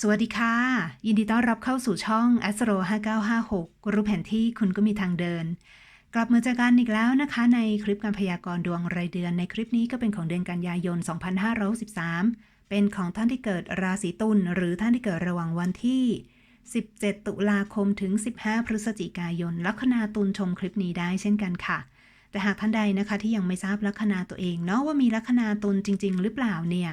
สวัสดีค่ะ ยินดีต้อนรับเข้าสู่ช่อง Astro 5956 รู้แผนที่คุณก็มีทางเดิน กลับมาเจอกันอีกแล้วนะคะ ในคลิปการพยากรณ์ดวงรายเดือนในคลิปนี้ก็เป็นของเดือนกันยายน 2563 เป็นของท่านที่เกิดราศีตุลหรือท่านที่เกิดระหว่างวันที่ 17 ตุลาคมถึง 15 พฤศจิกายน ลัคนาตุลชมคลิปนี้ได้เช่นกันค่ะ แต่หากท่านใดนะคะที่ยังไม่ทราบลัคนาตัวเองเนาะว่ามีลัคนาตุลจริง ๆ หรือเปล่าเนี่ย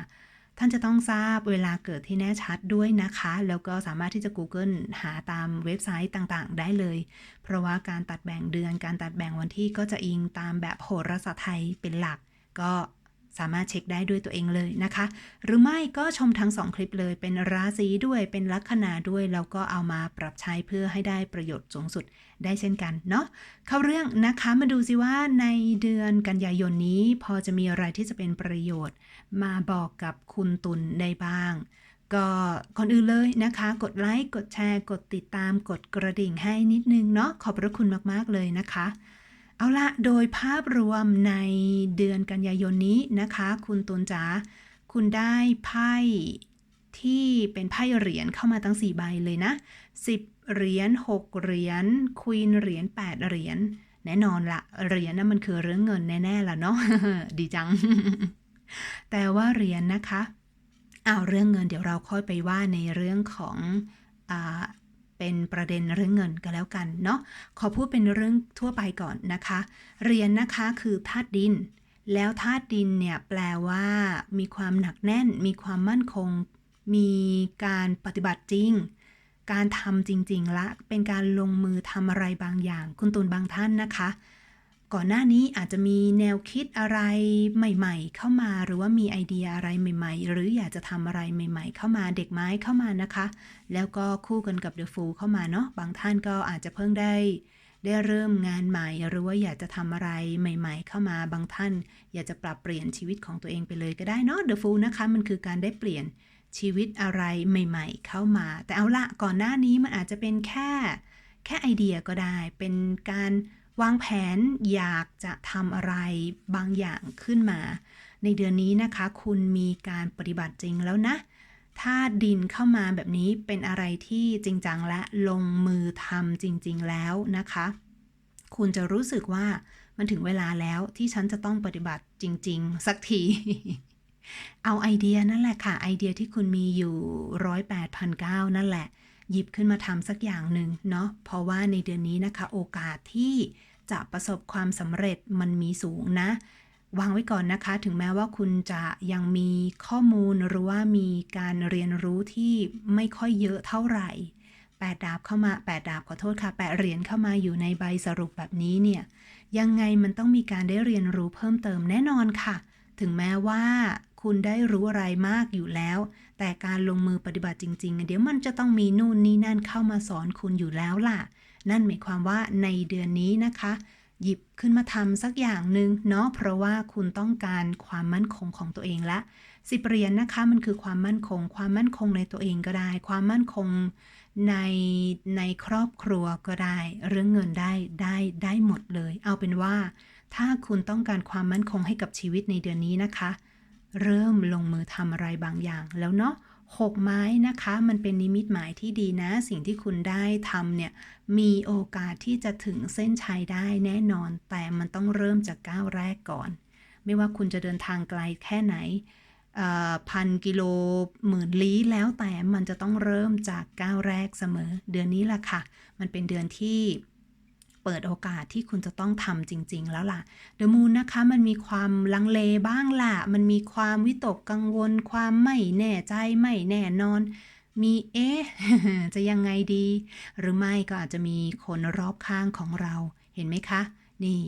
ท่านจะต้องทราบเวลาเกิดที่แน่ชัดด้วยนะคะ แล้วก็สามารถที่จะ Google หาตามเว็บไซต์ต่างๆ ได้เลย เพราะว่าการตัดแบ่งเดือน การตัดแบ่งวันที่ก็จะอิงตามแบบโหราศาสตร์ไทยเป็นหลัก ก็ สามารถเช็คได้ด้วยตัวเองเลยนะคะ หรือไม่ก็ชมทั้ง2คลิปเลยเป็นราศีด้วยเป็นลัคนาด้วย แล้วก็เอามาปรับใช้เพื่อให้ได้ประโยชน์สูงสุดได้เช่นกันเนาะเข้าเรื่องนะคะมาดูสิว่าในเดือนกันยายนนี้ พอจะมีอะไรที่จะเป็นประโยชน์ มาบอกกับคุณตุลได้บ้างก็ก่อนอื่นเลยนะคะ กดไลค์ กดแชร์ กดติดตาม กดกระดิ่งให้นิดนึงเนาะ ขอบพระคุณมาก ๆ เลยนะคะ เอาละโดยภาพรวมในเดือนกันยายนนี้นะคะ คุณตุลจ๋าคุณได้ไพ่ที่เป็นไพ่เหรียญเข้ามาตั้ง 4 ใบเลยนะ 10 เหรียญ6เหรียญควีนเหรียญ8เหรียญแน่นอนละเหรียญนะมันคือเรื่องเงินแน่ๆละเนาะดีจัง แต่ว่าเหรียญนะคะเอาเรื่องเงินเดี๋ยวเราค่อยไปว่าในเรื่องของอ เป็นประเด็นเรื่องเงินก็แล้วกันเนาะขอพูดเป็นเรื่องทั่วไปก่อนนะคะ เรียนนะคะคือธาตุดิน แล้วธาตุดินเนี่ยแปลว่ามีความหนักแน่น มีความมั่นคง มีการปฏิบัติจริง การทำจริงๆละเป็นการลงมือทำอะไรบางอย่าง คุณตูนบางท่านนะคะ ก่อนหน้านี้อาจจะมีแนวคิดอะไรใหม่ ๆ เข้ามา หรือว่ามีไอเดียอะไรใหม่ ๆ หรืออยากจะทำอะไรใหม่ ๆ เข้ามาเด็กไม้เข้ามานะคะ แล้วก็คู่กันกับ The Fool เข้ามาเนาะบางท่านก็อาจจะเพิ่งได้ ได้เริ่มงานใหม่ หรือว่าอยากจะทำอะไรใหม่ ๆ เข้ามาบางท่าน อยากจะปรับเปลี่ยนชีวิตของตัวเองไปเลยก็ได้เนาะ The Fool นะคะมันคือการได้เปลี่ยนชีวิตอะไรใหม่ ๆ เข้ามา แต่เอาละก่อนหน้านี้มันอาจจะเป็นแค่ แค่ไอเดียก็ได้เป็นการ วางแผนอยากจะทำอะไรบางอย่างขึ้นมา ในเดือนนี้นะคะ คุณมีการปฏิบัติจริงแล้วนะ ถ้าดินเข้ามาแบบนี้เป็นอะไรที่จริงจังและลงมือทำจริง ๆ แล้วนะคะ คุณจะรู้สึกว่ามันถึงเวลาแล้วที่ฉันจะต้องปฏิบัติจริง ๆ สักที เอาไอเดียนั่นแหละค่ะ ไอเดียที่คุณมีอยู่ร้อยแปดพันเก้านั่นแหละ หยิบขึ้นมาทำสักอย่างหนึ่งเนาะเพราะว่าในเดือนนี้นะคะ โอกาสที่จะประสบความสำเร็จมันมีสูงนะ วางไว้ก่อนนะคะ ถึงแม้ว่าคุณจะยังมีข้อมูลหรือว่ามีการเรียนรู้ที่ไม่ค่อยเยอะเท่าไหร่แปดดาบเข้ามาแปดดาบขอโทษค่ะแปดเหรียญเข้ามาอยู่ในใบสรุปแบบนี้เนี่ยยังไงมันต้องมีการได้เรียนรู้เพิ่มเติมแน่นอนค่ะ ถึงแม้ว่า คุณได้รู้อะไรมากอยู่แล้ว แต่การลงมือปฏิบัติจริง ๆ เดี๋ยวมันจะต้องมีนู่นนี่นั่นเข้ามาสอนคุณอยู่แล้วล่ะ นั่นหมายความว่าในเดือนนี้นะคะ หยิบขึ้นมาทำสักอย่างหนึ่งเนาะเพราะว่าคุณต้องการความมั่นคงของตัวเองละสิบเหรียญนนะคะมันคือความมั่นคง ความมั่นคงในตัวเองก็ได้ ความมั่นคงในในครอบครัวก็ได้ เรื่องเงินได้ได้ได้หมดเลย เอาเป็นว่า ถ้าคุณต้องการความมั่นคงให้กับชีวิตในเดือนนี้นะคะ เริ่มลงมือทำอะไรบางอย่างแล้วเนาะหกไม้นะคะ มันเป็นนิมิตหมายที่ดีนะ สิ่งที่คุณได้ทำเนี่ย มีโอกาสที่จะถึงเส้นชัยได้แน่นอน แต่มันต้องเริ่มจากก้าวแรกก่อน ไม่ว่าคุณจะเดินทางไกลแค่ไหนพันกิโลหมื่นลี้แล้วแต่มันจะต้องเริ่มจากก้าวแรกเสมอ เดือนนี้แหละค่ะ มันเป็นเดือนที่ เปิดโอกาสที่คุณจะต้องทำจริง ๆ แล้วล่ะ เดอะมูนนะคะ มันมีความลังเลบ้างล่ะ มันมีความวิตกกังวล ความไม่แน่ใจไม่แน่นอน มีเอ๊ะ จะยังไงดี หรือไม่ก็อาจจะมีคนรอบข้างของเรา เห็นไหมคะ นี่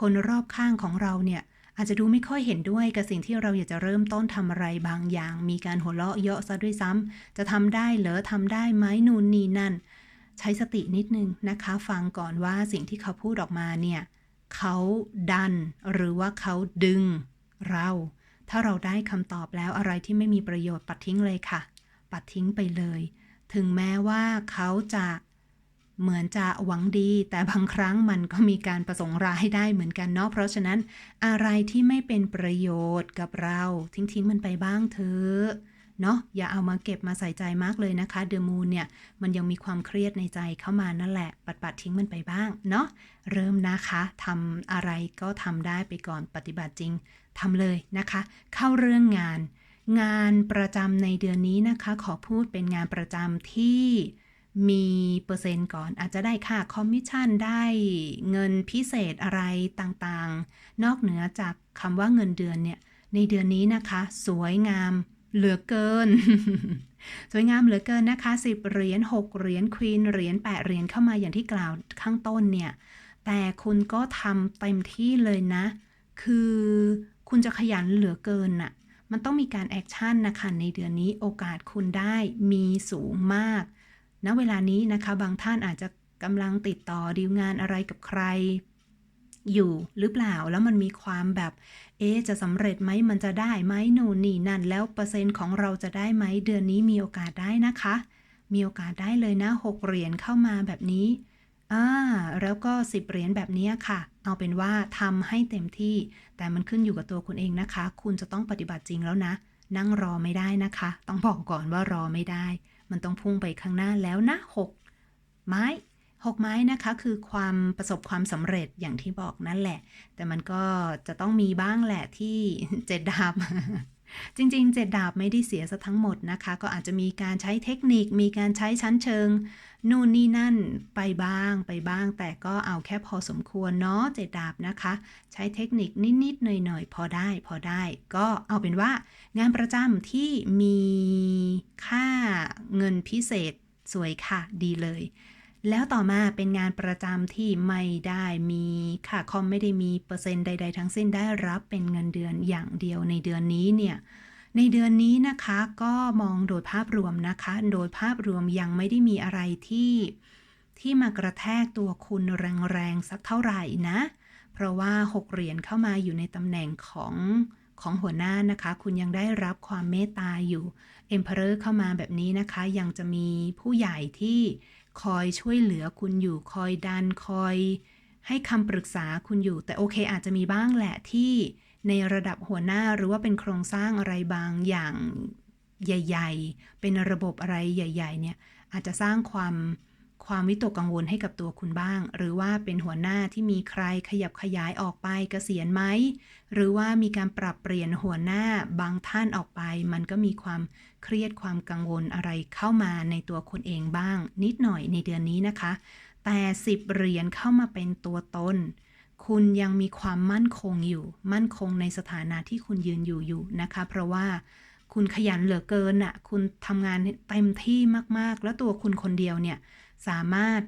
คนรอบข้างของเราเนี่ยอาจจะดูไม่ค่อยเห็นด้วยกับสิ่งที่เราอยากจะเริ่มต้นทำอะไรบางอย่าง มีการหัวเราะเยาะซะด้วยซ้ำจะทำได้เหรอทำได้ไหมนู่นนี่นั่น ใช้สตินิดนึงนะคะ ฟังก่อนว่าสิ่งที่เขาพูดออกมาเนี่ยเขาดันหรือว่าเขาดึงเรา ถ้าเราได้คำตอบแล้วอะไรที่ไม่มีประโยชน์ปัดทิ้งเลยค่ะ ปัดทิ้งไปเลย ถึงแม้ว่าเขาจะเหมือนจะหวังดี แต่บางครั้งมันก็มีการประสงค์ร้ายได้เหมือนกันเนาะเพราะฉะนั้นอะไรที่ไม่เป็นประโยชน์กับเรา ทิ้งทิ้งมันไปบ้างเถอะ เนาะอย่าเอามาเก็บมาใส่ใจมากเลยนะคะเดอะมูนเนี่ยมันยังมีความเครียดในใจเข้ามานั่นแหละ ปัดปัดทิ้งมันไปบ้างเนาะเริ่มนะคะทำอะไรก็ทำได้ไปก่อนปฏิบัติจริงทำเลยนะคะ เข้าเรื่องงาน งานประจำในเดือนนี้นะคะ ขอพูดเป็นงานประจำที่มีเปอร์เซ็นต์ก่อนอาจจะได้ค่าคอมมิชชั่นได้เงินพิเศษอะไรต่างๆ นอกเหนือจากคำว่าเงินเดือนเนี่ย ในเดือนนี้นะคะ สวยงาม เหลือเกิน สวยงามเหลือเกินนะคะ 10 เหรียญ6เหรียญควีนเหรียญ8เหรียญเข้ามาอย่างที่กล่าวข้างต้นเนี่ย แต่คุณก็ทำเต็มที่เลยนะ คือคุณจะขยันเหลือเกินน่ะ มันต้องมีการแอคชั่นนะคะในเดือนนี้โอกาสคุณได้มีสูงมาก ณ เวลานี้นะคะ บางท่านอาจจะกำลังติดต่อดีลงานอะไรกับใคร อยู่หรือเปล่า แล้วมันมีความแบบ เอ๊จะสำเร็จไหมมันจะได้ไหมนู่นนี่นั่น แล้วเปอร์เซ็นต์ของเราจะได้ไหมเดือนนี้มีโอกาสได้นะคะ มีโอกาสได้เลยนะหกเหรียญเข้ามาแบบนี้อ่าแล้วก็สิบเหรียญแบบนี้ค่ะ เอาเป็นว่าทำให้เต็มที่ แต่มันขึ้นอยู่กับตัวคุณเองนะคะ คุณจะต้องปฏิบัติจริงแล้วนะ นั่งรอไม่ได้นะคะ ต้องบอกก่อนว่ารอไม่ได้ มันต้องพุ่งไปข้างหน้าแล้วนะหกไม้ หกไม้นะคะคือความประสบความสำเร็จอย่างที่บอกนั่นแหละ แต่มันก็จะต้องมีบ้างแหละที่เจ็ดดาบจริงๆ เจ็ดดาบไม่ได้เสียซะทั้งหมดนะคะ ก็อาจจะมีการใช้เทคนิค มีการใช้ชั้นเชิง นู่นนี่นั่นไปบ้างไปบ้าง แต่ก็เอาแค่พอสมควรเนาะเจ็ดดาบนะคะ ใช้เทคนิคนิดๆหน่อยๆ พอได้พอได้ ก็เอาเป็นว่างานประจำที่มีค่าเงินพิเศษสวยค่ะดีเลย แล้วต่อมาเป็นงานประจำที่ไม่ได้มีค่าคอมไม่ได้มีเปอร์เซ็นต์ใด ๆ ทั้งสิ้นได้รับเป็นเงินเดือนอย่างเดียวในเดือนนี้เนี่ยในเดือนนี้นะคะก็มองโดยภาพรวมนะคะ โดยภาพรวมยังไม่ได้มีอะไรที่ที่มากระแทกตัวคุณแรงๆสักเท่าไหร่นะ เพราะว่า 6 เหรียญเข้ามาอยู่ในตำแหน่งของของหัวหน้านะคะ คุณยังได้รับความเมตตาอยู่ Emperor เข้ามาแบบนี้นะคะ ยังจะมีผู้ใหญ่ที่ คอยช่วยเหลือคุณอยู่คอยดันคอย ให้คำปรึกษาคุณอยู่ แต่โอเค อาจจะมีบ้างแหละที่ในระดับหัวหน้าหรือว่าเป็นโครงสร้างอะไรบางอย่างใหญ่ ๆ เป็นระบบอะไรใหญ่ ๆ เนี่ยอาจจะสร้างความ ความวิตกกังวลให้กับตัวคุณบ้าง หรือว่าเป็นหัวหน้าที่มีใครขยับขยายออกไปกเกษียณไหม หรือว่ามีการปรับเปลี่ยนหัวหน้าบางท่านออกไป มันก็มีความเครียดความกังวลอะไรเข้ามาในตัวคุณเองบ้าง นิดหน่อยในเดือนนี้นะคะ แต่10เหรียญเข้ามาเป็นตัวตนคุณยังมีความมั่นคงอยู่ มั่นคงในสถานะที่คุณยืนอยู่อยู่นะคะ เพราะว่าคุณขยันเหลือเกินน่ะ คุณทำงานเต็มที่มากๆ แล้วตัวคุณคนเดียวเนี่ย สามารถ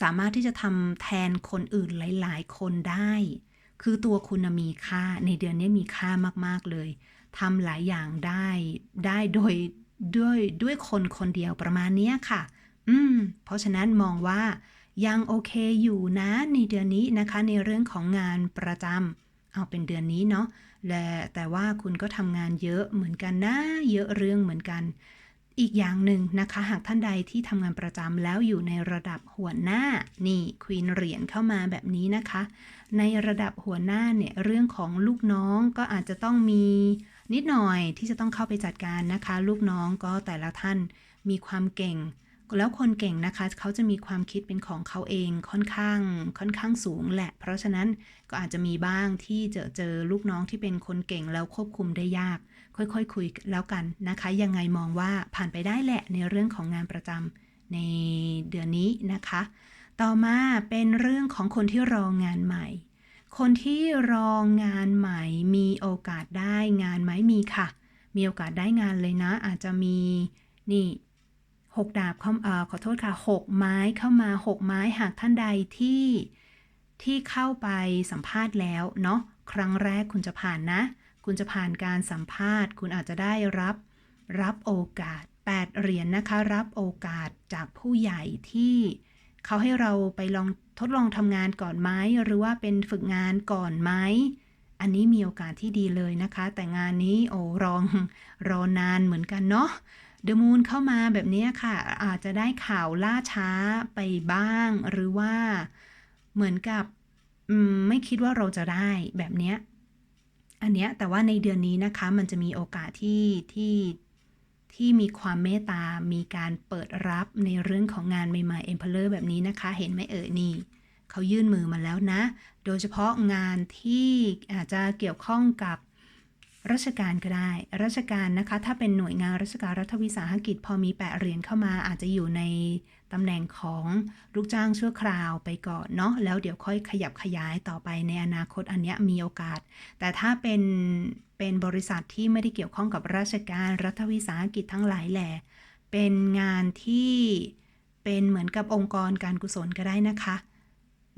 สามารถที่จะทำแทนคนอื่นหลาย ๆ คนได้ คือตัวคุณมีค่าในเดือนนี้มีค่ามาก ๆ เลยทำหลายอย่างได้ได้โดยด้วยด้วยคนคนเดียวประมาณเนี้ยค่ะ อืม เพราะฉะนั้นมองว่ายังโอเคอยู่นะในเดือนนี้นะคะ ในเรื่องของงานประจำเอาเป็นเดือนนี้เนาะและแต่ว่าคุณก็ทำงานเยอะเหมือนกันนะ เยอะเรื่องเหมือนกัน อีกอย่างหนึ่งนะคะ หากท่านใดที่ทำงานประจำแล้วอยู่ในระดับหัวหน้านี่ควีนเหรียญเข้ามาแบบนี้นะคะ ในระดับหัวหน้าเนี่ยเรื่องของลูกน้องก็อาจจะต้องมีนิดหน่อยที่จะต้องเข้าไปจัดการนะคะ ลูกน้องก็แต่ละท่านมีความเก่ง แล้วคนเก่งนะคะ เขาจะมีความคิดเป็นของเขาเองค่อนข้าง ค่อนข้างสูงแหละ เพราะฉะนั้นก็อาจจะมีบ้างที่เจอเจอลูกน้องที่เป็นคนเก่งแล้วควบคุมได้ยาก ค่อยๆคคุยแล้วกันนะคะ ยังไงมองว่าผ่านไปได้แหละในเรื่องของงานประจำในเดือนนี้นะคะ ต่อมาเป็นเรื่องของคนที่รองานใหม่ คนที่รองงานใหม่มีโอกาสได้งานไหมมีค่ะ มีโอกาสได้งานเลยนะ อาจจะมีนี่หกดาบเข้าอขอโทษค่ะหกไม้เข้ามาหกไม้หากท่านใดที่ที่เข้าไปสัมภาษณ์แล้วเนาะครั้งแรกคุณจะผ่านนะ คุณจะผ่านการสัมภาษณ์ คุณอาจจะได้รับ รับโอกาส 8 เหรียญนนะคะ รับโอกาสจากผู้ใหญ่ที่เขาให้เราไปลองทดลองทำงานก่อนไหมหรือว่าเป็นฝึกงานก่อนไหมอันนี้มีโอกาสที่ดีเลยนะคะ แต่งานนี้โอ้รองรอนานเหมือนกันเนาะเดอะมูนเข้ามาแบบนี้ค่ะ อาจจะได้ข่าวล่าช้าไปบ้าง หรือว่าเหมือนกับไม่คิดว่าเราจะได้แบบเนี้ย อันเนี้ยแต่ว่าในเดือนนี้นะคะมันจะมีโอกาสที่ที่ที่มีความเมตตา มีการเปิดรับในเรื่องของงานใหม่ๆ Emperor แบบนี้นะคะ เห็นไหมเอ่ยนี่เขายื่นมือมาแล้วนะ โดยเฉพาะงานที่อาจจะเกี่ยวข้องกับ ราชการก็ได้ ราชการนะคะ ถ้าเป็นหน่วยงานราชการรัฐวิสาหกิจ พอมีแปะเหรียญเข้ามาอาจจะอยู่ในตำแหน่งของลูกจ้างชั่วคราวไปก่อนเนาะแล้วเดี๋ยวค่อยขยับขยายต่อไปในอนาคตอันเนี้ยมีโอกาส แต่ถ้าเป็นเป็นบริษัทที่ไม่ได้เกี่ยวข้องกับราชการรัฐวิสาหกิจทั้งหลายแหล่เป็นงานที่เป็นเหมือนกับองค์กรการกุศลก็ได้นะคะ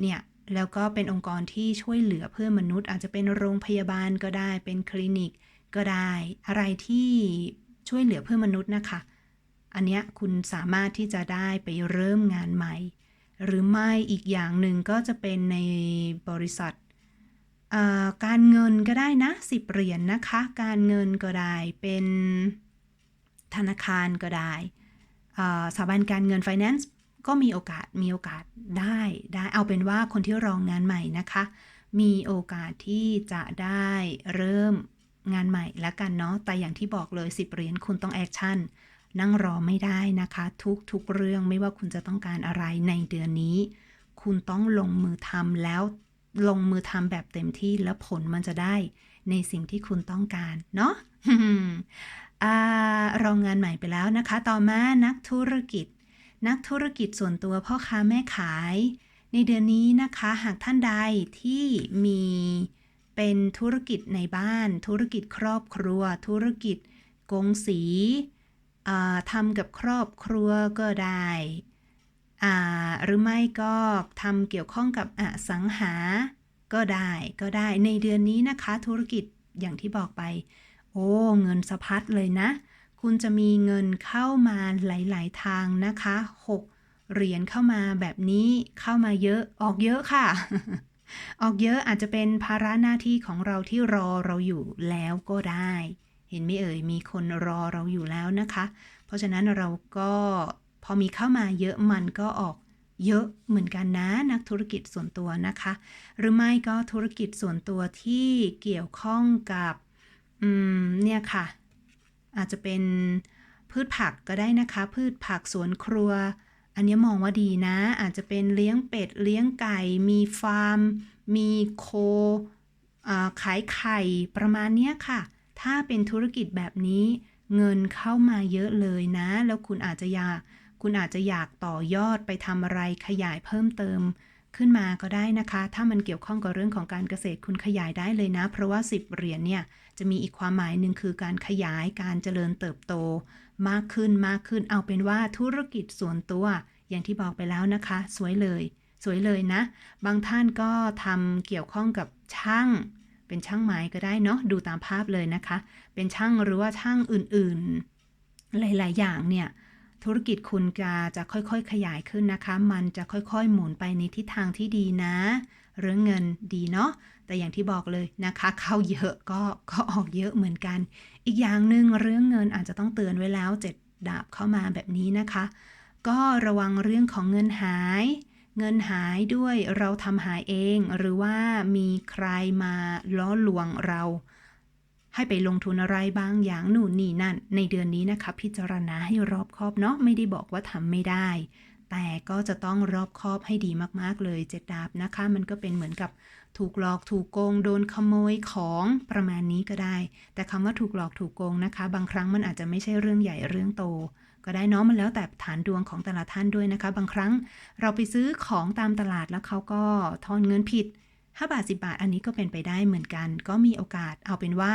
เนี่ย แล้วก็เป็นองค์กรที่ช่วยเหลือเพื่อมนุษย์ อาจจะเป็นโรงพยาบาลก็ได้ เป็นคลินิกก็ได้ อะไรที่ช่วยเหลือเพื่อมนุษย์นะคะ อันเนี้ยคุณสามารถที่จะได้ไปเริ่มงานใหม่ หรือไม่อีกอย่างหนึ่งก็จะเป็นในบริษัทการเงินก็ได้นะสิบเหรียญนนะคะ การเงินก็ได้เป็นธนาคารก็ได้สถาบันการเงิน finance ก็มีโอกาสมีโอกาสได้ได้เอาเป็นว่าคนที่รองงานใหม่นะคะ มีโอกาสที่จะได้เริ่มงานใหม่แล้วกันเนาะแต่อย่างที่บอกเลย10เหรียญคุณต้องแอคชั่นนั่งรอไม่ได้นะคะ ทุกทุกเรื่องไม่ว่าคุณจะต้องการอะไรในเดือนนี้ คุณต้องลงมือทำแล้วลงมือทำแบบเต็มที่แล้วผลมันจะได้ในสิ่งที่คุณต้องการเนาะอารองงานใหม่ไปแล้วนะคะ ต่อมานักธุรกิจ นักธุรกิจส่วนตัวพ่อค้าแม่ขาย ในเดือนนี้นะคะ หากท่านใดที่มีเป็นธุรกิจในบ้าน ธุรกิจครอบครัว ธุรกิจกงสีอ่าทำกับครอบครัวก็ได้อ่าหรือไม่ก็ทำเกี่ยวข้องกับอสังหา ก็ได้ก็ได้ในเดือนนี้นะคะ ธุรกิจอย่างที่บอกไป โอ้ เงินสะพัดเลยนะ คุณจะมีเงินเข้ามาหลาย ๆ ทางนะคะ 6 เหรียญเข้ามาแบบนี้เข้ามาเยอะออกเยอะค่ะ ออกเยอะอาจจะเป็นภาระหน้าที่ของเราที่รอเราอยู่แล้วก็ได้ เห็นไหมเอ่ยมีคนรอเราอยู่แล้วนะคะ เพราะฉะนั้นเราก็พอมีเข้ามาเยอะมันก็ออกเยอะเหมือนกันนะนักธุรกิจส่วนตัวนะคะ หรือไม่ก็ธุรกิจส่วนตัวที่เกี่ยวข้องกับ อืมเนี่ยค่ะ อาจจะเป็นพืชผักก็ได้นะคะ พืชผักสวนครัว อันนี้มองว่าดีนะ อาจจะเป็นเลี้ยงเป็ด เลี้ยงไก่ มีฟาร์ม มีโคขายไข่ประมาณนี้ค่ะ ถ้าเป็นธุรกิจแบบนี้ เงินเข้ามาเยอะเลยนะ แล้วคุณอาจจะอยาก คุณอาจจะอยากต่อยอดไปทำอะไรขยายเพิ่มเติมขึ้นมาก็ได้นะคะ ถ้ามันเกี่ยวข้องกับเรื่องของการเกษตรคุณขยายได้เลยนะ เพราะว่า 10 เหรียญเนี่ย จะมีอีกความหมายหนึ่งคือการขยายการเจริญเติบโต มากขึ้นมากขึ้นเอาเป็นว่าธุรกิจส่วนตัว อย่างที่บอกไปแล้วนะคะ สวยเลย สวยเลยนะ บางท่านก็ทำเกี่ยวข้องกับช่าง เป็นช่างไม้ก็ได้เนาะดูตามภาพเลยนะคะ เป็นช่างหรือว่าช่างอื่นๆ หลาย ๆ อย่างเนี่ยธุรกิจคุณจะจะค่อยๆ ขยายขึ้นนะคะ มันจะค่อยๆ หมุนไปในทิศทางที่ดีนะ เรื่องเงินดีเนาะ แต่อย่างที่บอกเลยนะคะ เข้าเยอะก็ก็ออกเยอะเหมือนกัน อีกอย่างหนึ่งเรื่องเงินอาจจะต้องเตือนไว้แล้วเจ็ดดาบเข้ามาแบบนี้นะคะ ก็ระวังเรื่องของเงินหาย เงินหายด้วยเราทำหายเอง หรือว่ามีใครมาล้อลวงเรา ให้ไปลงทุนอะไรบางอย่างนู่นนี่นั่น ในเดือนนี้นะคะ พิจารณาให้รอบคอบเนาะไม่ได้บอกว่าทำไม่ได้ แต่ก็จะต้องรอบคอบให้ดีมากๆเลยเจ็ดดาบนะคะ มันก็เป็นเหมือนกับ ถูกหลอกถูกโกง โดนขโมยของประมาณนี้ก็ได้ แต่คำว่าถูกหลอกถูกโกงนะคะ บางครั้งมันอาจจะไม่ใช่เรื่องใหญ่เรื่องโต ก็ได้เนาะมันแล้วแต่ฐานดวงของแต่ละท่านด้วยนะคะ บางครั้งเราไปซื้อของตามตลาดแล้วเขาก็ทอนเงินผิด5บาท10บาทอันนี้ก็เป็นไปได้เหมือนกัน ก็มีโอกาสเอาเป็นว่า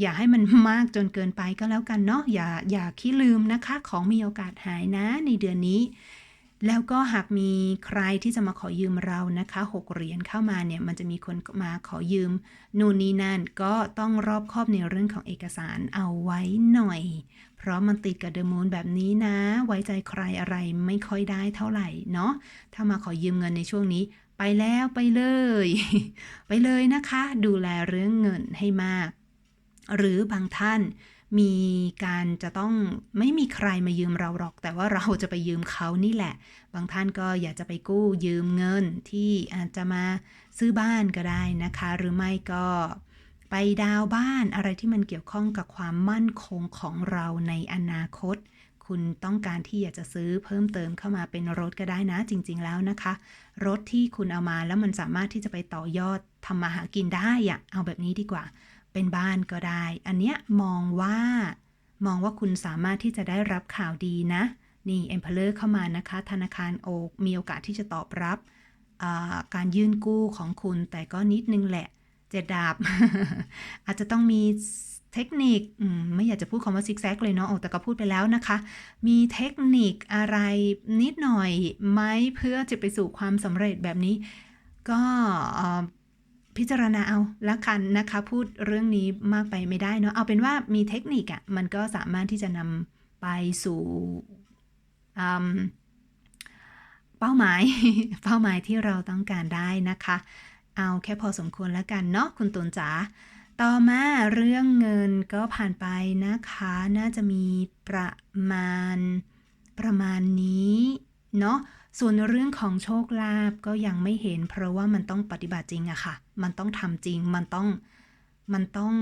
อย่าให้มันมากจนเกินไปก็แล้วกันเนาะอย่าอย่าขี้ลืมนะคะ ของมีโอกาสหายนะในเดือนนี้ แล้วก็หากมีใครที่จะมาขอยืมเรานะคะหกเหรียญเข้ามาเนี่ยมันจะมีคนมาขอยืมนู่นนี่นั่นก็ต้องรอบคอบในเรื่องของเอกสารเอาไว้หน่อย เพราะมันติดกับเดอะมูนแบบนี้นะ ไว้ใจใครอะไรไม่ค่อยได้เท่าไหร่เนาะถ้ามาขอยืมเงินในช่วงนี้ ไปแล้วไปเลย ไปเลยนะคะ ดูแลเรื่องเงินให้มาก หรือบางท่าน มีการจะต้องไม่มีใครมายืมเราหรอก แต่ว่าเราจะไปยืมเขานี่แหละ บางท่านก็อยากจะไปกู้ยืมเงินที่อาจจะมาซื้อบ้านก็ได้นะคะ หรือไม่ก็ไปดาวบ้านอะไรที่มันเกี่ยวข้องกับความมั่นคงของเราในอนาคต คุณต้องการที่อยากจะซื้อเพิ่มเติมเข้ามาเป็นรถก็ได้นะจริง ๆ แล้วนะคะ รถที่คุณเอามาแล้วมันสามารถที่จะไปต่อยอดทำมาหากินได้อะเอาแบบนี้ดีกว่า เป็นบ้านก็ได้ อันเนี้ยมองว่า มองว่าคุณสามารถที่จะได้รับข่าวดีนะ นี่ e m p e r o r เข้ามานะคะ ธนาคารโอกมีโอกาสที่จะตอบรับการยื่นกู้ของคุณแต่ก็นิดนึงแหละ เจ็ดดาบ อาจจะต้องมีเทคนิคไม่อยากจะพูดคำว่าซิกแซกเลยเนาะโอแต่ก็พูดไปแล้วนะคะ มีเทคนิคอะไรนิดหน่อยไหมเพื่อจะไปสู่ความสำเร็จแบบนี้ ก็ พิจารณาเอาละกันนะคะ พูดเรื่องนี้มากไปไม่ได้เนาะเอาเป็นว่ามีเทคนิคอะ่ะมันก็สามารถที่จะนำไปสู่เป้าหมายเป้าหมายที่เราต้องการได้นะคะ เอาแค่พอสมควรแล้วกันเนาะคุณตุนจ๋าต่อมาเรื่องเงินก็ผ่านไปนะคะ น่าจะมีประมาณประมาณนี้เนาะ ส่วนเรื่องของโชคลาภก็ยังไม่เห็น เพราะว่ามันต้องปฏิบัติจริงอะค่ะ มันต้องทำจริง มันต้อง มันต้อง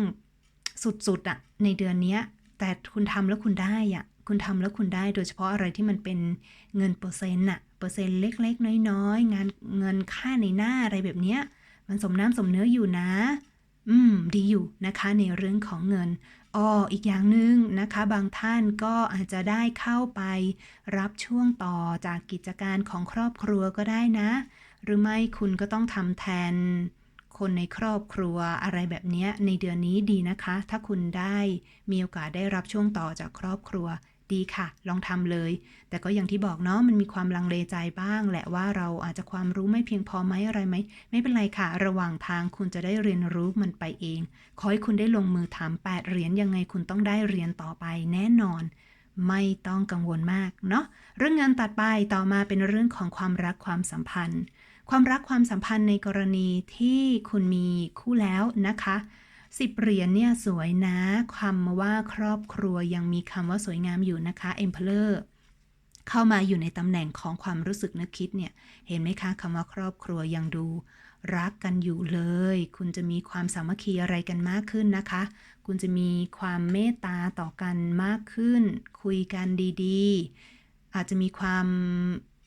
สุดๆอะในเดือนนี้ แต่คุณทำแล้วคุณได้อะคุณทำแล้วคุณได้ โดยเฉพาะอะไรที่มันเป็นเงินเปอร์เซ็นต์อะเปอร์เซ็นต์เล็ก ๆ น้อยๆ งานเงินค่าในหน้าอะไรแบบเนี้ย มันสมน้ำสมเนื้ออยู่นะ อืม ดีอยู่นะคะในเรื่องของเงิน อ้ออีกอย่างหนึ่งนะคะ บางท่านก็อาจจะได้เข้าไปรับช่วงต่อจากกิจการของครอบครัวก็ได้นะ หรือไม่คุณก็ต้องทำแทนคนในครอบครัวอะไรแบบนี้ในเดือนนี้ดีนะคะ ถ้าคุณได้มีโอกาสได้รับช่วงต่อจากครอบครัว ดีค่ะ ลองทำเลย แต่ก็อย่างที่บอกเนาะมันมีความลังเลใจบ้าง แหละว่าเราอาจจะความรู้ไม่เพียงพอไหมอะไรไหม ไม่เป็นไรค่ะ ระหว่างทางคุณจะได้เรียนรู้มันไปเอง ขอให้คุณได้ลงมือทำแปดเหรียญยังไงคุณต้องได้เรียนต่อไปแน่นอนไม่ต้องกังวลมากเนาะเรื่องเงินตัดไปต่อมาเป็นเรื่องของความรักความสัมพันธ์ ความรักความสัมพันธ์ในกรณีที่คุณมีคู่แล้วนะคะ สิบเหรียญเนี่ยสวยนะคำว่าครอบครัวยังมีคำว่าสวยงามอยู่นะคะ Emperor เข้ามาอยู่ในตำแหน่งของความรู้สึกนึกคิดเนี่ย เห็นไหมคะคำว่าครอบครัวยังดู รักกันอยู่เลย คุณจะมีความสามัคคีอะไรกันมากขึ้นนะคะ คุณจะมีความเมตตาต่อกันมากขึ้น คุยกันดีๆ อาจจะมีความ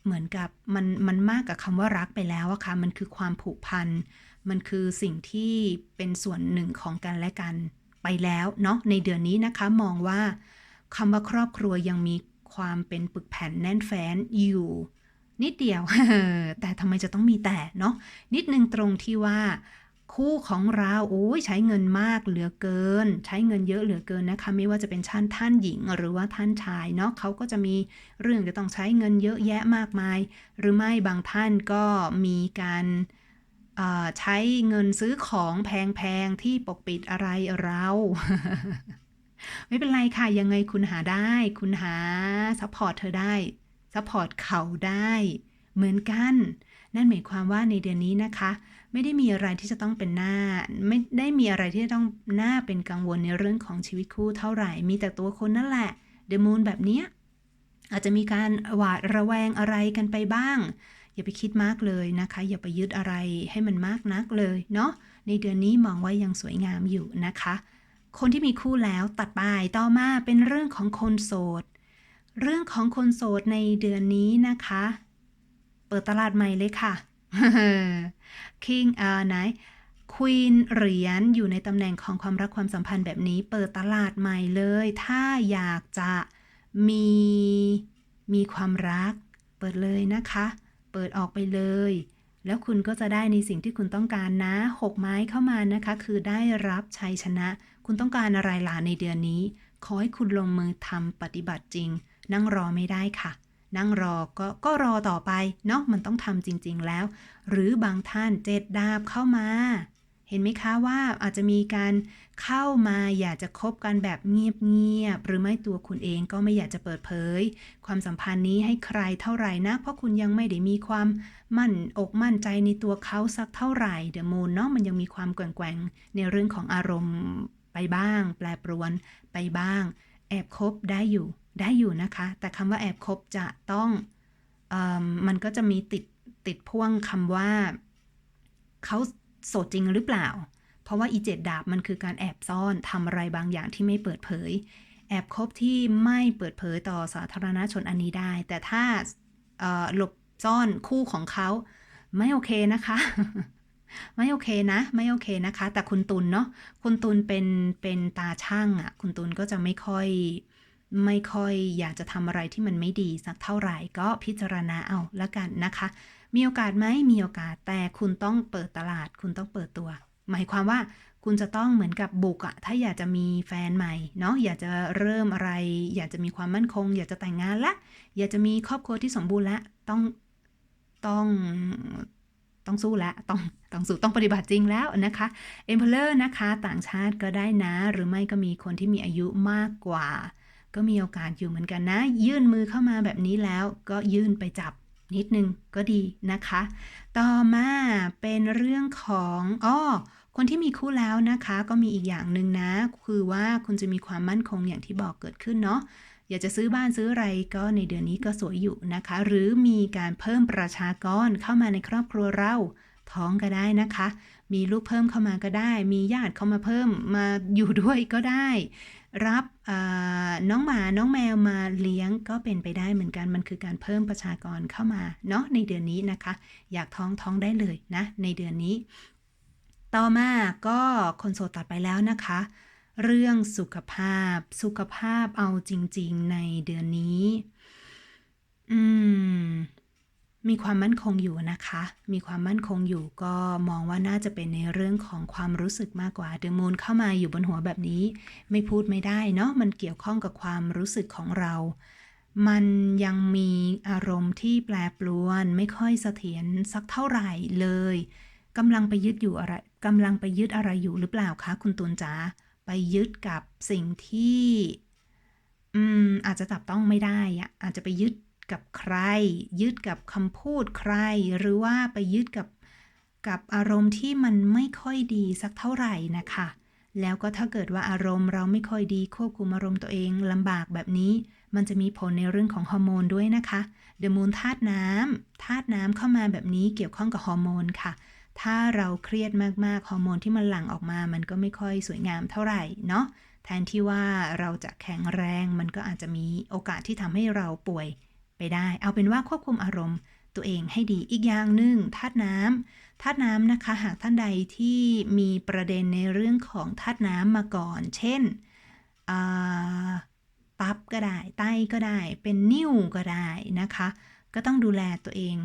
เหมือนกับมันมันมากกับคำว่ารักไปแล้วอะค่ะ มันคือความผูกพัน มันคือสิ่งที่เป็นส่วนหนึ่งของกันและกันไปแล้วเนาะในเดือนนี้นะคะมองว่าคำว่าครอบครัวยังมีความเป็นปึกแผ่นแน่นแฟ้นอยู่ นิดเดียว แต่ทำไมจะต้องมีแต่เนาะนิดนึงตรงที่ว่า คู่ของเราโอ้ยใช้เงินมากเหลือเกิน ใช้เงินเยอะเหลือเกินนะคะ ไม่ว่าจะเป็นท่านท่านหญิงหรือว่าท่านชายเนาะเขาก็จะมีเรื่องจะต้องใช้เงินเยอะแยะมากมาย หรือไม่บางท่านก็มีการใช้เงินซื้อของแพงๆ ที่ปกปิดอะไรเรา ไม่เป็นไรค่ะยังไงคุณหาได้ คุณหาซัพพอร์ตเธอได้ซัพพอร์ตเขาได้ เหมือนกัน นั่นหมายความว่าในเดือนนี้นะคะไม่ได้มีอะไรที่จะต้องเป็นหน้า ไม่ได้มีอะไรที่จะต้องหน้าเป็นกังวลในเรื่องของชีวิตคู่เท่าไหร่ มีแต่ตัวคนนั่นแหละเดมูนแบบเนี้ยอาจจะมีการหวาดระแวงอะไรกันไปบ้าง อย่าไปคิดมากเลยนะคะ อย่าไปยึดอะไรให้มันมากนักเลยเนาะในเดือนนี้มองว่ายังสวยงามอยู่นะคะ คนที่มีคู่แล้วตัดไปต่อมาเป็นเรื่องของคนโสด เรื่องของคนโสดในเดือนนี้นะคะ เปิดตลาดใหม่เลยค่ะ King อ่าไหน Queen เหรียญอยู่ในตำแหน่งของความรักความสัมพันธ์แบบนี้ เปิดตลาดใหม่เลย ถ้าอยากจะมีมีความรัก เปิดเลยนะคะ เปิดออกไปเลย แล้วคุณก็จะได้ในสิ่งที่คุณต้องการนะหกไม้เข้ามานะคะ คือได้รับชัยชนะ คุณต้องการอะไรล่ะในเดือนนี้ ขอให้คุณลงมือทำปฏิบัติจริง นั่งรอไม่ได้ค่ะ นั่งรอก็ก็รอต่อไปเนาะมันต้องทำจริง ๆ แล้ว หรือบางท่านเจ็ดดาบเข้ามา เห็นไหมคะว่าอาจจะมีการเข้ามาอยากจะคบกันแบบเงียบๆหรือไม่ตัวคุณเองก็ไม่อยากจะเปิดเผย ความสัมพันธ์นี้ให้ใครเท่าไหร่นะเพราะคุณยังไม่ได้มีความมั่นอกมั่นใจในตัวเขาสักเท่าไหร่เดอะมูนเนาะมันยังมีความแกว่งๆในเรื่องของอารมณ์ไปบ้าง แปรปรวนไปบ้าง แอบคบได้อยู่ ได้อยู่นะคะ แต่คำว่าแอบคบจะต้องอมมันก็จะมีติดติดพ่วงคำว่าเขาโสดจริงหรือเปล่า เพราะว่าอีเจ็ดดาบมันคือการแอบซ่อนทำอะไรบางอย่างที่ไม่เปิดเผย แอบคบที่ไม่เปิดเผยต่อสาธารณชนอันนี้ได้ แต่ถ้าหลบซ่อนคู่ของเขาไม่โอเคนะคะ ไม่โอเคนะ ไม่โอเคนะคะ แต่คุณตุลเนาะคุณตุลเป็นเป็นตาช่างอะ่ะ คุณตุลก็จะไม่ค่อย ไม่ค่อยอยากจะทำอะไรที่มันไม่ดีสักเท่าไหร่ก็พิจารณาเอาละกันนะคะ มีโอกาสไหมมีโอกาสแต่คุณต้องเปิดตลาด คุณต้องเปิดตัว หมายความว่าคุณจะต้องเหมือนกับบุกอะถ้าอยากจะมีแฟนใหม่เนาะอยากจะเริ่มอะไร อยากจะมีความมั่นคง อยากจะแต่งงานละ อยากจะมีครอบครัวที่สมบูรณ์ละต้องต้องต้องสู้ละต้องต้องสู้ต้องปฏิบัติจริงแล้วนะคะเอ็มเพลเลอร์นะคะ ต่างชาติก็ได้นะ หรือไม่ก็มีคนที่มีอายุมากกว่า ก็มีโอกาสอยู่เหมือนกันนะ ยื่นมือเข้ามาแบบนี้แล้วก็ยื่นไปจับนิดนึงก็ดีนะคะ ต่อมาเป็นเรื่องของอ้อคนที่มีคู่แล้วนะคะ ก็มีอีกอย่างหนึ่งนะ คือว่าคุณจะมีความมั่นคงอย่างที่บอกเกิดขึ้นเนาะอยากจะซื้อบ้านซื้ออะไรก็ในเดือนนี้ก็สวยอยู่นะคะ หรือมีการเพิ่มประชากรเข้ามาในครอบครัวเราท้องก็ได้นะคะ มีลูกเพิ่มเข้ามาก็ได้ มีญาติเข้ามาเพิ่มมาอยู่ด้วยก็ได้ รับน้องหมา น้องแมวมาเลี้ยงก็เป็นไปได้เหมือนกัน มันคือการเพิ่มประชากรเข้ามาเนาะในเดือนนี้นะคะ อยากท้องท้องได้เลยนะ ในเดือนนี้ ต่อมาก็คนโสดตัดไปแล้วนะคะ เรื่องสุขภาพ สุขภาพเอาจริง ๆ ในเดือนนี้ อืม มีความมั่นคงอยู่นะคะ มีความมั่นคงอยู่ก็มองว่าน่าจะเป็นในเรื่องของความรู้สึกมากกว่าเดมูนเข้ามาอยู่บนหัวแบบนี้ ไม่พูดไม่ได้เนาะมันเกี่ยวข้องกับความรู้สึกของเรา มันยังมีอารมณ์ที่แปรปรวนไม่ค่อยเสถียรสักเท่าไหร่เลยกำลังไปยึดอยู่อะไรกำลังไปยึดอะไรอยู่หรือเปล่าคะคุณตูนจ๋าไปยึดกับสิ่งที่อืมอาจจะจับต้องไม่ได้อะอาจจะไปยึด กับใคร ยึดกับคำพูดใคร หรือว่าไปยึดกับกับอารมณ์ที่มันไม่ค่อยดีสักเท่าไหร่นะคะ แล้วก็ถ้าเกิดว่าอารมณ์เราไม่ค่อยดีควบคุมอารมณ์ตัวเองลำบากแบบนี้ มันจะมีผลในเรื่องของฮอร์โมนด้วยนะคะเดมูนธาตุน้ำธาตุน้ำเข้ามาแบบนี้เกี่ยวข้องกับฮอร์โมนค่ะ ถ้าเราเครียดมากๆฮอร์โมนที่มันหลั่งออกมา มันก็ไม่ค่อยสวยงามเท่าไหร่เนาะแทนที่ว่าเราจะแข็งแรงมันก็อาจจะมีโอกาสที่ทำให้เราป่วย ไปได้ เอาเป็นว่าควบคุมอารมณ์ตัวเองให้ดีอีกอย่างหนึ่งธาตุน้ำธาตุน้ำนะคะ หากท่านใดที่มีประเด็นในเรื่องของธาตุน้ำมาก่อน เช่นตับก็ได้ไตก็ได้ เป็นนิ่วก็ได้นะคะ ก็ต้องดูแลตัวเอง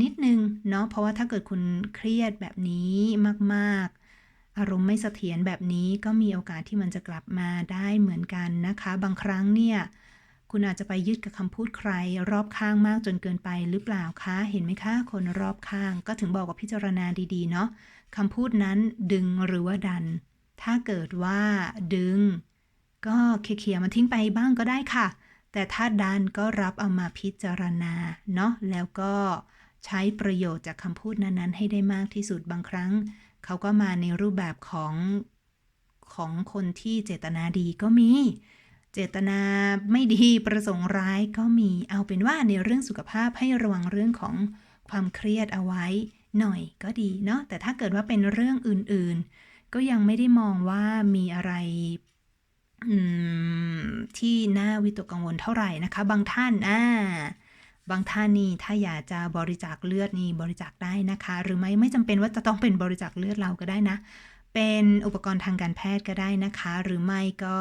นิดนึงเนาะเพราะว่าถ้าเกิดคุณเครียดแบบนี้มากๆ อารมณ์ไม่เสถียรแบบนี้ก็มีโอกาสที่มันจะกลับมาได้เหมือนกันนะคะ บางครั้งเนี่ย คุณอาจจะไปยึดกับคำพูดใคร รอบข้างมากจนเกินไปหรือเปล่าคะ เห็นไหมคะ คนรอบข้างก็ถึงบอกว่าพิจารณาดีๆ เนาะคำพูดนั้นดึงหรือว่าดัน ถ้าเกิดว่าดึง ก็เคลียร์ๆมันทิ้งไปบ้างก็ได้ค่ะ แต่ถ้าดันก็รับเอามาพิจารณาเนาะแล้วก็ใช้ประโยชน์จากคำพูดนั้นๆ ให้ได้มากที่สุดบางครั้ง เขาก็มาในรูปแบบของของคนที่เจตนาดีก็มี เจตนาไม่ดีประสงค์ร้ายก็มีเอาเป็นว่าในเรื่องสุขภาพให้ระวังเรื่องของความเครียดเอาไว้ หน่อยก็ดีเนาะแต่ถ้าเกิดว่าเป็นเรื่องอื่นๆ ก็ยังไม่ได้มองว่ามีอะไรที่น่าวิตกกังวลเท่าไหร่นะคะ บางท่านอ่าบางท่านนี่ถ้าอยากจะบริจาคเลือดนี่บริจาคได้นะคะ หรือไม่ไม่จำเป็นว่าจะต้องเป็นบริจาคเลือดเราก็ได้นะ เป็นอุปกรณ์ทางการแพทย์ก็ได้นะคะ หรือไม่ก็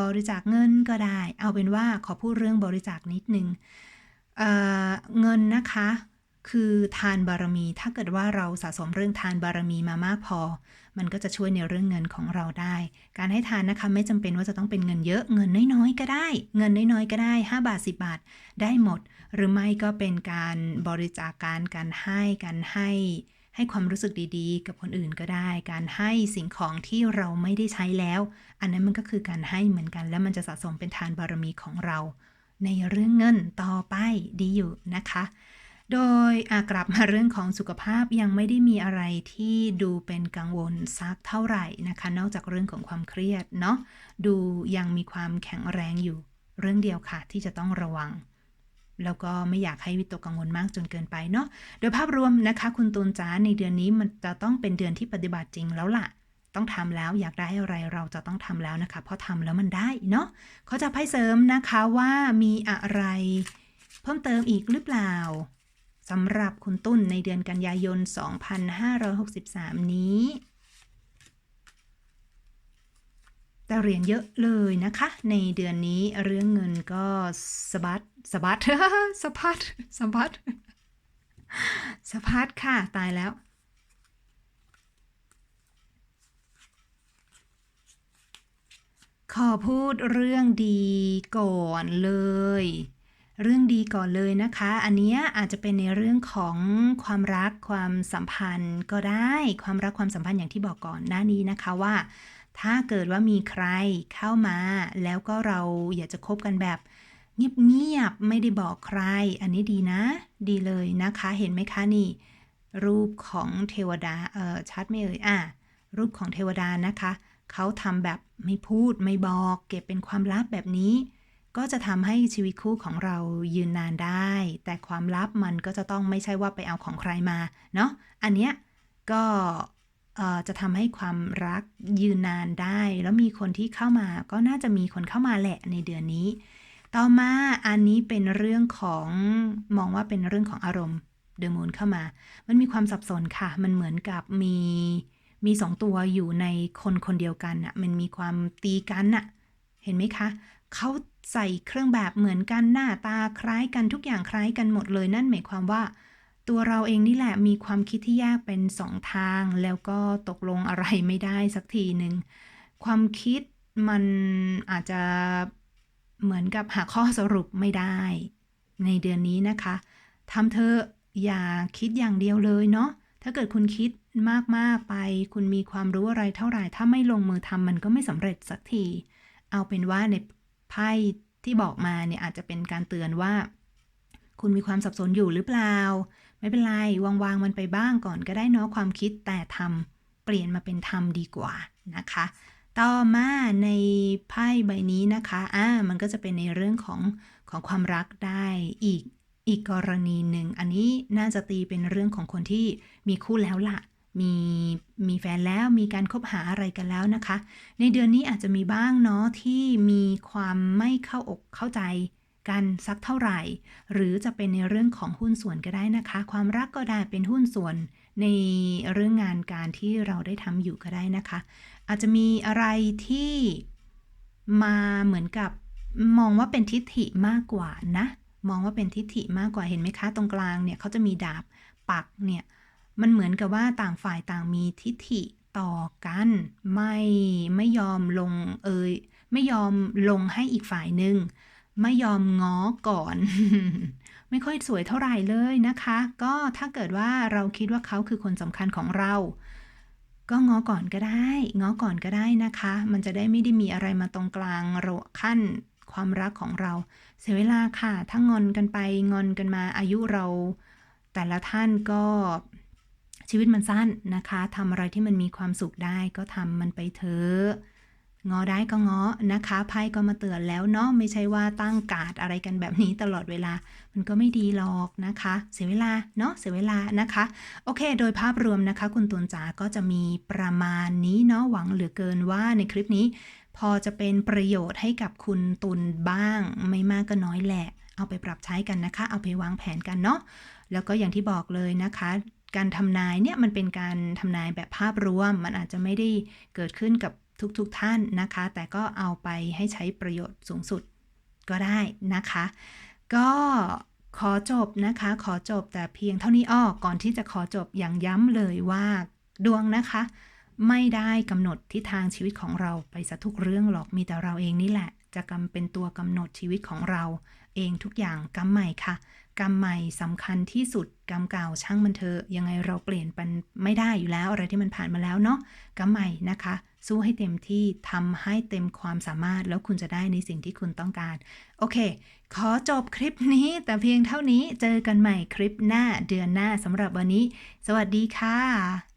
บริจาคเงินก็ได้ เอาเป็นว่าขอพูดเรื่องบริจาคนิดนึงเอ่อเงินนะคะ คือทานบารมี ถ้าเกิดว่าเราสะสมเรื่องทานบารมีมามากพอ มันก็จะช่วยในเรื่องเงินของเราได้ การให้ทานนะคะไม่จำเป็นว่าจะต้องเป็นเงินเยอะ เงินน้อยๆก็ได้ เงินน้อยๆก็ได้ 5 บาท 10 บาท ได้หมด หรือไม่ก็เป็นการบริจาคการการให้การให้ ให้ความรู้สึกดีๆ กับคนอื่นก็ได้ การให้สิ่งของที่เราไม่ได้ใช้แล้ว อันนั้นมันก็คือการให้เหมือนกัน แล้วมันจะสะสมเป็นทานบารมีของเรา ในเรื่องเงินต่อไปดีอยู่นะคะ โดยอะกลับมาเรื่องของสุขภาพยังไม่ได้มีอะไรที่ดูเป็นกังวลสักเท่าไหร่นะคะ นอกจากเรื่องของความเครียดเนาะดูยังมีความแข็งแรงอยู่ เรื่องเดียวค่ะที่จะต้องระวัง แล้วก็ไม่อยากให้วิตกกังวลมากจนเกินไปเนาะโดยภาพรวมนะคะ คุณตูนจ้าในเดือนนี้มันจะต้องเป็นเดือนที่ปฏิบัติจริงแล้วล่ะ ต้องทำแล้วอยากได้อะไรเราจะต้องทำแล้วนะคะ เพราะทำแล้วมันได้เนาะเขาจะไพ่เสริมนะคะว่ามีอะไร เพิ่มเติมอีกหรือเปล่าสำหรับคุณตุ้นในเดือนกันยายน 2563 นี้ แต่เหรียญเยอะเลยนะคะ ในเดือนนี้เรื่องเงินก็สะบัดสะบัดสะพัดสะบัดสะพัดค่ะ ตายแล้ว ขอพูดเรื่องดีก่อนเลย เรื่องดีก่อนเลยนะคะ อันนี้อาจจะเป็นในเรื่องของความรักความสัมพันธ์ก็ได้ ความรักความสัมพันธ์อย่างที่บอกก่อนหน้านี้นะคะว่า ถ้าเกิดว่ามีใครเข้ามา แล้วก็เราอยากจะคบกันแบบ เงียบๆไม่ได้บอกใคร อันนี้ดีนะ ดีเลยนะคะ เห็นไหมคะนี่ รูปของเทวดาเออชัดไหม่เอ่ยอะรูปของเทวดานะคะเขาทำแบบไม่พูดไม่บอก เก็บเป็นความลับแบบนี้ ก็จะทำให้ชีวิตคู่ของเรายืนนานได้ แต่ความลับมันก็จะต้องไม่ใช่ว่าไปเอาของใครมา เนาะอันเนี้ยก็เจะทำให้ความรักยืนนานได้ แล้วมีคนที่เข้ามาก็น่าจะมีคนเข้ามาแหละในเดือนนี้ ต่อมาอันนี้เป็นเรื่องของมองว่าเป็นเรื่องของอารมณ์เดอะมูนเข้ามา มันมีความสับสนค่ะ มันเหมือนกับมีมีสองตัวอยู่ในคนคนเดียวกันอะมันมีความตีกันอะเห็นไหมคะ เขาใส่เครื่องแบบเหมือนกันหน้าตาคล้ายกันทุกอย่างคล้ายกันหมดเลยนั่นหมายความว่า ตัวเราเองนี่แหละมีความคิดที่แยกเป็นสองทาง แล้วก็ตกลงอะไรไม่ได้สักทีหนึ่งความคิดมันอาจจะเหมือนกับหาข้อสรุปไม่ได้ ในเดือนนี้นะคะทำเธออย่าคิดอย่างเดียวเลยเนาะถ้าเกิดคุณคิดมาก ๆ ไป คุณมีความรู้อะไรเท่าไหร่ ถ้าไม่ลงมือทำมันก็ไม่สำเร็จสักที เอาเป็นว่าในไพ่ที่บอกมาเนี่ยอาจจะเป็นการเตือนว่า คุณมีความสับสนอยู่หรือเปล่า ไม่เป็นไรวางๆมันไปบ้างก่อนก็ได้เนาะความคิดแต่ทำเปลี่ยนมาเป็นทำดีกว่านะคะ ต่อมาในไพ่ใบนี้นะคะอ่ามันก็จะเป็นในเรื่องของของความรักได้อีกอีกกรณีหนึ่ง อันนี้น่าจะตีเป็นเรื่องของคนที่มีคู่แล้วล่ะ มีมีแฟนแล้วมีการคบหาอะไรกันแล้วนะคะ ในเดือนนี้อาจจะมีบ้างเนาะที่มีความไม่เข้าอกเข้าใจ กันสักเท่าไหร่ หรือจะเป็นในเรื่องของหุ้นส่วนก็ได้นะคะ ความรักก็ได้เป็นหุ้นส่วนในเรื่องงานการที่เราได้ทำอยู่ก็ได้นะคะ อาจจะมีอะไรที่มาเหมือนกับมองว่าเป็นทิฏฐิมากกว่านะ มองว่าเป็นทิฏฐิมากกว่าเห็นไหมคะ ตรงกลางเนี่ยเขาจะมีดาบปักเนี่ยมันเหมือนกับว่าต่างฝ่ายต่างมีทิฐิต่อกัน ไม่ไม่ยอมลงเอยไม่ยอมลงให้อีกฝ่ายหนึ่ง ไม่ยอมง้อก่อน ไม่ค่อยสวยเท่าไหร่เลยนะคะ ก็ถ้าเกิดว่าเราคิดว่าเขาคือคนสำคัญของเรา ก็ง้อก่อนก็ได้ง้อก่อนก็ได้นะคะ มันจะได้ไม่ได้มีอะไรมาตรงกลางระขั้นความรักของเรา เสียเวลาค่ะ ถ้างอนกันไปงอนกันมาอายุเรา แต่ละท่านก็ชีวิตมันสั้นนะคะทำอะไรที่มันมีความสุขได้ก็ทำมันไปเถอะ งอได้ก็งอนะคะไพ่ก็มาเตือนแล้วเนาะไม่ใช่ว่าตั้งการ์ดอะไรกันแบบนี้ตลอดเวลา มันก็ไม่ดีหรอกนะคะ เสียเวลาเนาะเสียเวลานะคะ โอเค โดยภาพรวมนะคะ คุณตุนจ๋าก็จะมีประมาณนี้เนาะหวังเหลือเกินว่าในคลิปนี้ พอจะเป็นประโยชน์ให้กับคุณตุนบ้าง ไม่มากก็น้อยแหละ เอาไปปรับใช้กันนะคะ เอาไปวางแผนกันเนาะแล้วก็อย่างที่บอกเลยนะคะการทำนายเนี่ยมันเป็นการทำนายแบบภาพรวม มันอาจจะไม่ได้เกิดขึ้นกับ ทุกๆทท่านนะคะ แต่ก็เอาไปให้ใช้ประโยชน์สูงสุดก็ได้นะคะ ก็ขอจบนะคะ ขอจบแต่เพียงเท่านี้อ้อก่อนที่จะขอจบอย่างย้ำเลยว่าดวงนะคะ ไม่ได้กำหนดทิศทางชีวิตของเราไปซะทุกเรื่องหรอกมีแต่เราเองนี่แหละ จะกำเป็นตัวกำหนดชีวิตของเรา เองทุกอย่างกรรมใหม่ค่ะกรรมใหม่สำคัญที่สุดกรรมเก่าช่างมันเถอะยังไงเราเปลี่ยนมันไม่ได้อยู่แล้วอะไรที่มันผ่านมาแล้วเนาะกรรมใหม่นะคะ สู้ให้เต็มที่ทำให้เต็มความสามารถ แล้วคุณจะได้ในสิ่งที่คุณต้องการ โอเค ขอจบคลิปนี้แต่เพียงเท่านี้เจอกันใหม่คลิปหน้าเดือนหน้าสำหรับวันนี้ สวัสดีค่ะ